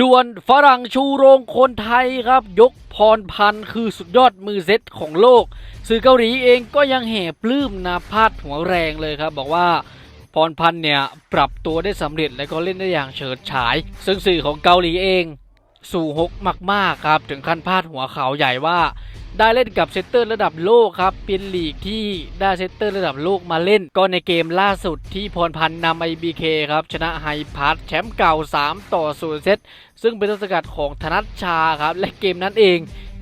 ด่วนฝรั่งชูโรงคนไทยครับ ยกพรพันธ์คือสุดยอดมือเซตของโลก สื่อเกาหลีเองก็ยังแห่ปลื้มนาพาดหัวแรงเลยครับ บอกว่าพรพันธ์เนี่ยปรับตัวได้สำเร็จและก็เล่นได้อย่างเฉิดฉาย ซึ่งสื่อของเกาหลีเองสู่ฮกมากๆครับ ถึงขั้นพาดหัวข่าวใหญ่ว่า ได้เล่นกับเซตเตอร์ระดับโลกครับ เป็นลีกที่ได้เซตเตอร์ระดับโลกมาเล่น ก็ในเกมล่าสุดที่พรพันธ์นำ IBK คครับ ชนะไฮพาร์ทแชมป์เก่า 3 ต่อ0เซต ซึ่งเป็นต้นสกัดของธนัชชาครับ และเกมนั้นเอง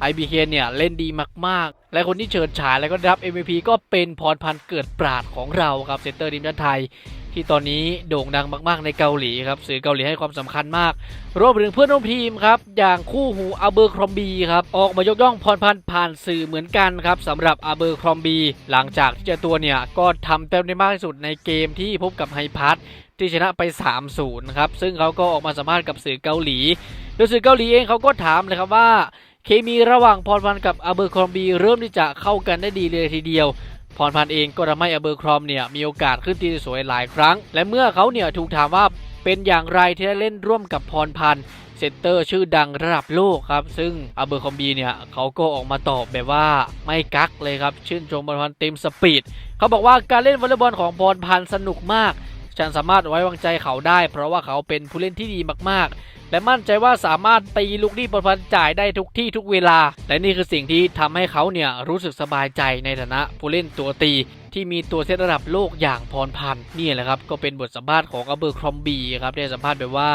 IBK เนี่ยเล่นดีมากๆ และคนที่เชิญฉายแล้วก็ได้รับ MVP ก็เป็นพรพันธ์เกิดปราดของเราครับเซตเตอร์ทีมชาติไทย ที่ตอนนี้โด่งดังมาก ๆ ในเกาหลีครับสื่อเกาหลีให้ความสำคัญมาก รวมถึงเพื่อนร่วมทีมครับ อย่างคู่หูอาเบอร์ครอมบีครับ ออกมายกย่องพรพันธ์ผ่านสื่อเหมือนกันครับสำหรับอาเบอร์ครอมบี หลังจากที่เจ้าตัวเนี่ย ก็ทำแต้มได้มากที่สุดในเกมที่พบกับไฮพาร์ทที่ชนะไป 3-0 ครับ ซึ่งเขาก็ออกมาสัมภาษณ์กับสื่อเกาหลี โดยสื่อเกาหลีเองเขาก็ถามเลยครับว่า เคมีระหว่างพรพันธ์กับอาเบอร์ครอมบี เริ่มที่จะเข้ากันได้ดีเลยทีเดียว พรพันธ์เองก็ทำให้อเบอร์ครอมเนี่ยมีโอกาสขึ้นตีสวยหลายครั้ง และเมื่อเขาเนี่ยถูกถามว่าเป็นอย่างไรที่ได้เล่นร่วมกับพรพันธ์เซนเตอร์ชื่อดังระดับโลกครับ ซึ่งอเบอร์คอมบีเนี่ยเขาก็ออกมาตอบแบบว่าไม่กักเลยครับ ชื่นชมพรพันธ์เต็มสปีดเขาบอกว่าการเล่นวอลเลย์บอลของพรพันธ์สนุกมาก ฉันสามารถไว้วางใจเขาได้ เพราะว่าเขาเป็นผู้เล่นที่ดีมากๆ และมั่นใจว่าสามารถตีลูกที่พรพันจ่ายได้ทุกที่ทุกเวลา และนี่คือสิ่งที่ทำให้เขาเนี่ยรู้สึกสบายใจในฐานะผู้เล่นตัวตีที่มีตัวเซตระดับโลกอย่างพรพันธ์นี่แหละครับก็เป็นบทสัมภาษณ์ของอเบอร์ครอมบีครับได้สัมภาษณ์แบบว่า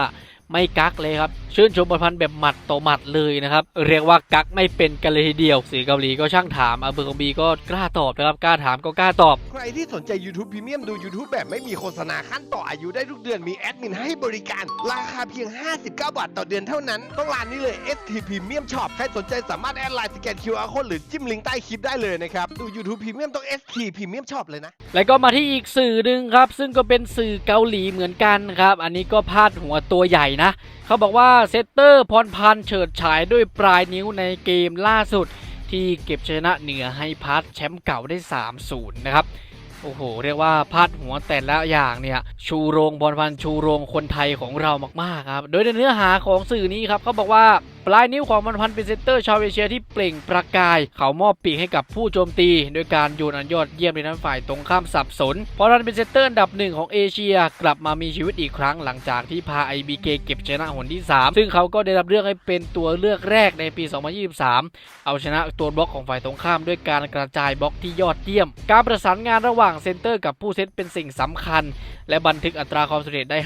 ไม่กักเลยครับ ชื่นชมพรพันธ์แบบหมัดต่อหมัดเลยนะครับ เรียกว่ากักไม่เป็นกันเลยทีเดียวสื่อเกาหลีก็ช่างถามอเบอร์ครอมบีก็กล้าตอบนะครับกล้าถามก็กล้าตอบ ใครที่สนใจ YouTube Premium ดู YouTube แบบไม่มีโฆษณาขั้นต่ออายุได้ทุกเดือนมีแอดมินให้บริการ ราคาเพียง 59 บาทต่อเดือนเท่านั้น ต้องร้านนี้เลย ST Premium Shop ใครสนใจสามารถแอดไลน์สแกน QR Code หรือจิ้มลิงก์ใต้คลิปได้เลยนะครับดู YouTube Premium ต้อง ST Premium Shop เลยนะ แล้วก็มาที่อีกสื่อหนึ่งครับ ซึ่งก็เป็นสื่อเกาหลีเหมือนกันครับอันนี้ก็พาดหัวตัวใหญ่นะ เขาบอกว่าเซตเตอร์พรพันเฉิดฉายด้วยปลายนิ้วในเกมล่าสุด ที่เก็บชนะเหนือให้พัทแชมป์เก่าได้ 3-0 นะครับโอ้โห เรียกว่าพาดหัวแต่ละอย่างเนี่ย ชูโรงบอลพันชูโรงคนไทยของเรามากๆครับ โดยในเนื้อหาของสื่อนี้ครับเขาบอกว่าปลายนิ้วของบอลพันเป็นเซนเตอร์ชาวเอเชียที่เปล่งประกาย เขามอบปีกให้กับผู้โจมตี โดยการโยนอันยอดเยี่ยมในนั้นฝ่ายตรงข้ามสับสน เพราะนันเป็นเซนเตอร์อันดับหนึ่งของเอเชีย กลับมามีชีวิตอีกครั้งหลังจากที่พา IBK เก็บชนะหนที่ 3 ซึ่งเขาก็ได้รับเลือกให้เป็นตัวเลือกแรกในปี 2023 เอาชนะตัวบล็อกของฝ่ายตรงข้ามด้วยการกระจายบล็อกที่ยอดเยี่ยม การประสานงานระหว่างเซนเตอร์กับผู้เซตเป็นสิ่งสำคัญ และบันทึกอัตราความสำเร็จได้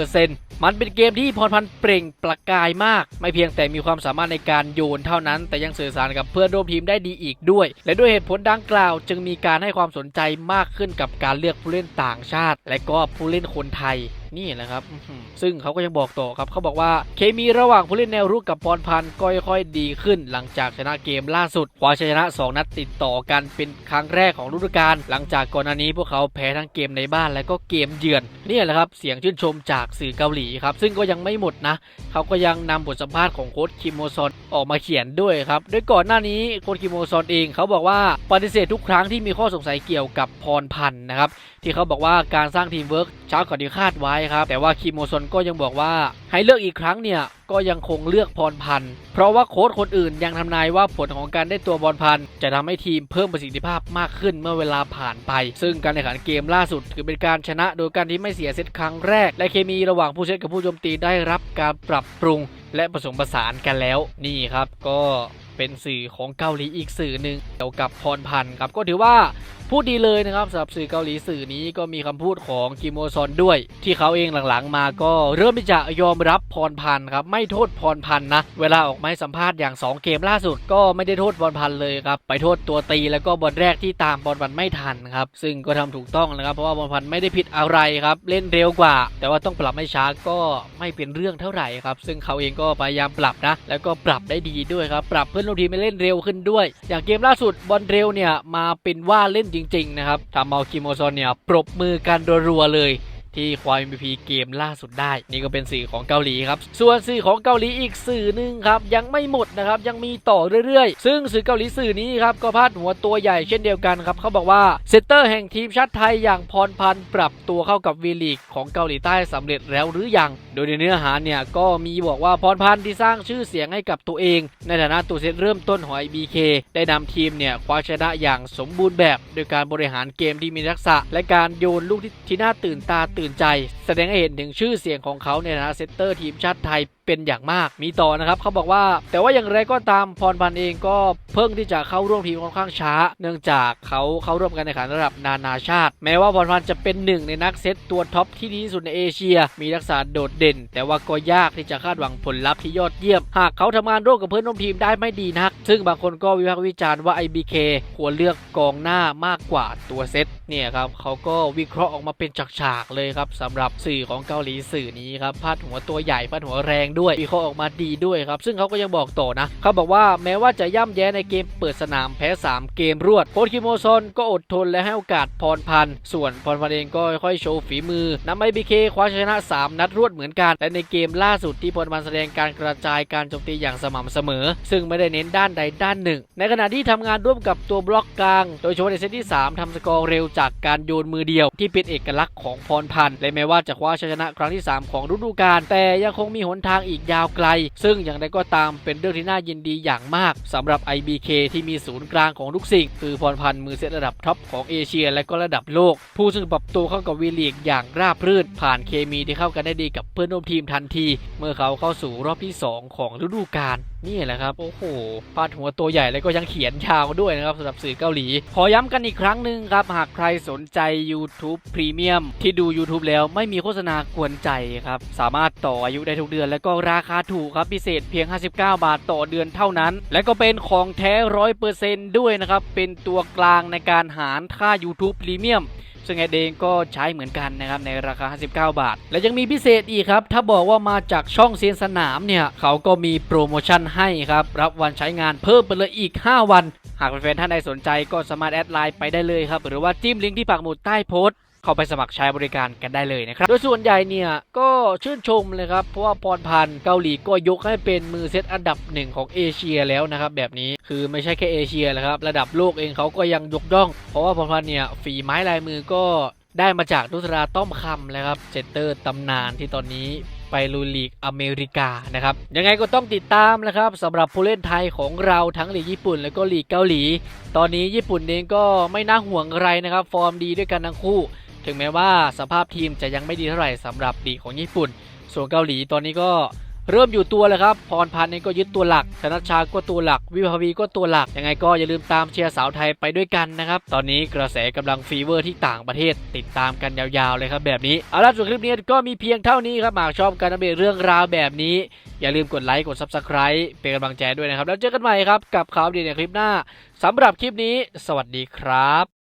50%มันเป็นเกมที่พรพันธ์เปล่งประกายมาก ไม่เพียงแต่มีความสามารถในการโยนเท่านั้น แต่ยังสื่อสารกับเพื่อนร่วมทีมได้ดีอีกด้วย และด้วยเหตุผลดังกล่าว จึงมีการให้ความสนใจมากขึ้นกับการเลือกผู้เล่นต่างชาติ และก็ผู้เล่นคนไทย นี่แหละครับอื้อหือซึ่งเขาก็ยังบอกต่อครับเขาบอกว่าเคมีระหว่างผู้เล่นแนวรุกกับพรพันธ์ก็ค่อยๆดีขึ้น หลังจากชนะเกมล่าสุดคว้าชัยชนะ 2 นัดติดต่อกันเป็นครั้งแรกของฤดูกาลหลังจากก่อนหน้านี้พวกเขาแพ้ทั้งเกมในบ้านและก็เกมเยือนนี่แหละครับเสียงชื่นชมจากสื่อเกาหลีครับซึ่งก็ยังไม่หมดนะเขาก็ยังนำบทสัมภาษณ์ของโค้ชคิมโมซอนออกมาเขียนด้วยครับโดยก่อนหน้านี้โค้ชคิมโมซอนเองเขาบอกว่าปฏิเสธทุกครั้งที่มีข้อสงสัยเกี่ยวกับพรพันธ์นะครับที่เขาบอกว่าการสร้างทีมเวิร์ก ช้ากว่าที่คาดไว้ครับ แต่ว่าคิมโมซอนก็ยังบอกว่าให้เลือกอีกครั้งเนี่ยก็ยังคงเลือกพรพันธ์เพราะว่าโค้ชคนอื่นยังทำนายว่าผลของการได้ตัวบอลพันธ์จะทำให้ทีมเพิ่มประสิทธิภาพมากขึ้นเมื่อเวลาผ่านไป ซึ่งการแข่งขันเกมล่าสุดถือเป็นการชนะโดยการที่ไม่เสียเซตครั้งแรก และเคมีระหว่างผู้เซตกับผู้โจมตีได้รับการปรับปรุงและผสมผสานกันแล้วนี่ครับ ก็ เป็นสื่อของเกาหลีอีกสื่อหนึ่งเกี่ยวกับพรพันธ์ครับก็ถือว่าพูดดีเลยนะครับสำหรับสื่อเกาหลีสื่อนี้ก็มีคำพูดของกิโมซอนด้วย ที่เขาเองหลังๆ มาก็เริ่มที่จะยอมรับพรพันธ์ครับไม่โทษพรพันธ์นะเวลาออกมาให้สัมภาษณ์อย่าง 2 เกมล่าสุด ก็ไม่ได้โทษพรพันธ์เลยครับไปโทษตัวตีแล้วก็บอลแรกที่ตามพรพันธ์ไม่ทันครับซึ่งก็ทำถูกต้องนะครับเพราะว่าพรพันธ์ไม่ได้ผิดอะไรครับเล่นเร็วกว่า แต่ว่าต้องปรับให้ช้าก็ไม่เป็นเรื่องเท่าไหร่ครับซึ่งเขาเองก็พยายามปรับนะแล้วก็ปรับได้ดีด้วยครับปรับเพื่อนร่วมทีมให้เล่นเร็วขึ้นด้วย อย่างเกมล่าสุดบอลเร็วเนี่ยมาเป็นว่าเล่นจริงๆนะครับทำเอาคิมโมซอนเนี่ยปรบมือกันรัวๆเลย ที่คว้า MVP เกมล่าสุดได้ นี่ก็เป็นสื่อของเกาหลีครับ ส่วนสื่อของเกาหลีอีกสื่อหนึ่งครับ ยังไม่หมดนะครับ ยังมีต่อเรื่อยๆ ซึ่งสื่อเกาหลีสื่อนี้ครับ ก็พาดหัวตัวใหญ่เช่นเดียวกันครับ เขาบอกว่าเซตเตอร์แห่งทีมชาติไทยอย่างพรพันธ์ปรับตัวเข้ากับวีลีกของเกาหลีใต้สำเร็จแล้วหรือยัง โดยในเนื้อหาเนี่ยก็มีบอกว่าพรพันธ์ที่สร้างชื่อเสียงให้กับตัวเอง ในฐานะตัวเซตเริ่มต้นของ IBK ได้นำทีมเนี่ยคว้าชนะอย่างสมบูรณ์แบบ โดยการบริหารเกมที่มีทักษะ และการโยนลูกที่ที่น่าตื่นตาตื่นใจ แสดงให้เห็นถึงชื่อเสียงของเขาในฐานะเซตเตอร์ทีมชาติไทย เป็นอย่างมากมีต่อนะครับเขาบอกว่า แต่ว่าอย่างไรก็ตามพรพันธ์เองก็เพิ่งที่จะเข้าร่วมทีมค่อนข้างช้า เนื่องจากเขาเข้าร่วมการแข่งขันระดับนานาชาติ แม้ว่าพรพันธ์จะเป็นหนึ่งในนักเซตตัวท็อปที่ดีที่สุดในเอเชีย มีทักษะโดดเด่น แต่ว่าก็ยากที่จะคาดหวังผลลัพธ์ที่ยอดเยี่ยม หากเขาทำงานร่วมกับเพื่อนร่วมทีมได้ไม่ดีนัก ซึ่งบางคนก็วิพากษ์วิจารณ์ว่า IBK ควรเลือกกองหน้ามากกว่าตัวเซตเนี่ยครับเขาก็วิเคราะห์ออกมาเป็นฉากๆเลยครับสำหรับสื่อของเกาหลีสื่อนี้ครับพาดหัวตัวใหญ่พาดหัวแรงด้วยวิเคราะห์ออกมาดีด้วยครับ ซึ่งเขาก็ยังบอกต่อนะเขาบอกว่าแม้ว่าจะย่ำแย้ในเกมเปิดสนามแพ้ 3 เกมรวดโค้ชคิโมซอนก็อดทนและให้โอกาสพรพันธ์ส่วนพรพันธ์เองก็ค่อยๆโชว์ฝีมือนำไอบีเคคว้าชนะ 3 นัดรวดเหมือนกันและในเกมล่าสุดที่พรพันธ์แสดงการกระจายการโจมตีอย่างสม่ำเสมอ ซึ่งไม่ได้เน้นด้านใดด้านหนึ่ง ในขณะที่ทำงานร่วมกับตัวบล็อกกลาง โดยเฉพาะในเซตที่ 3ทำสกอร์เร็วจากการโยนมือเดียว ที่เป็นเอกลักษณ์ของพรพันธ์และแม้ว่าจะคว้าชัยชนะครั้งที่ 3 ของฤดูกาลแต่ยังคงมีหนทางอีกยาวไกล ซึ่งอย่างไรก็ตามเป็นเรื่องที่น่ายินดีอย่างมากสำหรับ IBK ที่มีศูนย์กลางของทุกสิ่ง คือพรพันธ์มือเซตระดับท็อปของเอเชียและก็ระดับโลก ผู้ซึ่งปรับตัวเข้ากับวีลีกอย่างราบรื่น ผ่านเคมีที่เข้ากันได้ดีกับเพื่อนร่วมทีมทันที เมื่อเขาเข้าสู่รอบที่ 2 ของฤดูกาลนี่แหละครับ โอ้โหพาดหัวตัวใหญ่แล้วก็ยังเขียนยาวด้วยนะครับสำหรับสื่อเกาหลี ขอย้ำกันอีกครั้งหนึ่งครับ หากใครสนใจ YouTube Premium ที่ดู YouTube แล้วไม่มีโฆษณากวนใจครับ สามารถต่ออายุได้ทุกเดือนและก็ราคาถูกครับพิเศษเพียง 59 บาทต่อเดือนเท่านั้น และก็เป็นของแท้ร้อยเปอร์เซนต์ด้วยนะครับ เป็นตัวกลางในการหารค่า YouTube Premium ซึ่งแอดเองก็ใช้เหมือนกันนะครับในราคา 59 บาท และยังมีพิเศษอีกครับ ถ้าบอกว่ามาจากช่องเซียนสนามเนี่ย เขาก็มีโปรโมชั่นให้ครับ รับวันใช้งานเพิ่มไปเลยอีก 5 วัน หากแฟนๆท่านใดสนใจก็สามารถแอดไลน์ไปได้เลยครับ หรือว่าจิ้มลิงก์ที่ปักหมุดใต้โพสต์ เข้าไปสมัครใช้บริการกันได้เลยนะครับ โดยส่วนใหญ่เนี่ย ก็ชื่นชมเลยครับ เพราะว่าพรพันธ์เกาหลีก็ยกให้เป็นมือเซตอันดับหนึ่งของเอเชียแล้วนะครับแบบนี้คือไม่ใช่แค่เอเชียแหละครับระดับโลกเองเขาก็ยังยกย่อง เพราะว่าพรพันธ์เนี่ยฝีไม้ลายมือก็ได้มาจากดุสราต้อมคำเลยครับเซตเตอร์ตำนานที่ตอนนี้ไปลุยลีกอเมริกานะครับยังไงก็ต้องติดตามนะครับสำหรับผู้เล่นไทยของเราทั้งลีกญี่ปุ่น และก็ลีกเกาหลี ตอนนี้ญี่ปุ่นเองก็ไม่น่าห่วงอะไรนะครับ ฟอร์มดีด้วยกันทั้งคู่ ถึงแม้ว่าสภาพทีมจะยังไม่ดีเท่าไหร่สำหรับลีกของญี่ปุ่น ส่วนเกาหลีตอนนี้ก็เริ่มอยู่ตัวแล้วครับ พรพันธ์เองก็ยึดตัวหลัก ธนชาก็ตัวหลัก วิภาวีก็ตัวหลัก ยังไงก็อย่าลืมตามเชียร์สาวไทยไปด้วยกันนะครับ ตอนนี้กระแสกำลังฟีเวอร์ที่ต่างประเทศ ติดตามกันยาวๆเลยครับแบบนี้ เอาล่ะส่วนคลิปนี้ก็มีเพียงเท่านี้ครับ หากชอบการอัปเดตเรื่องราวแบบนี้ อย่าลืมกดไลค์ กด Subscribe เป็นกำลังใจด้วยนะครับ แล้วเจอกันใหม่ครับกับข่าวดีในคลิปหน้าสำหรับคลิปนี้ สวัสดีครับ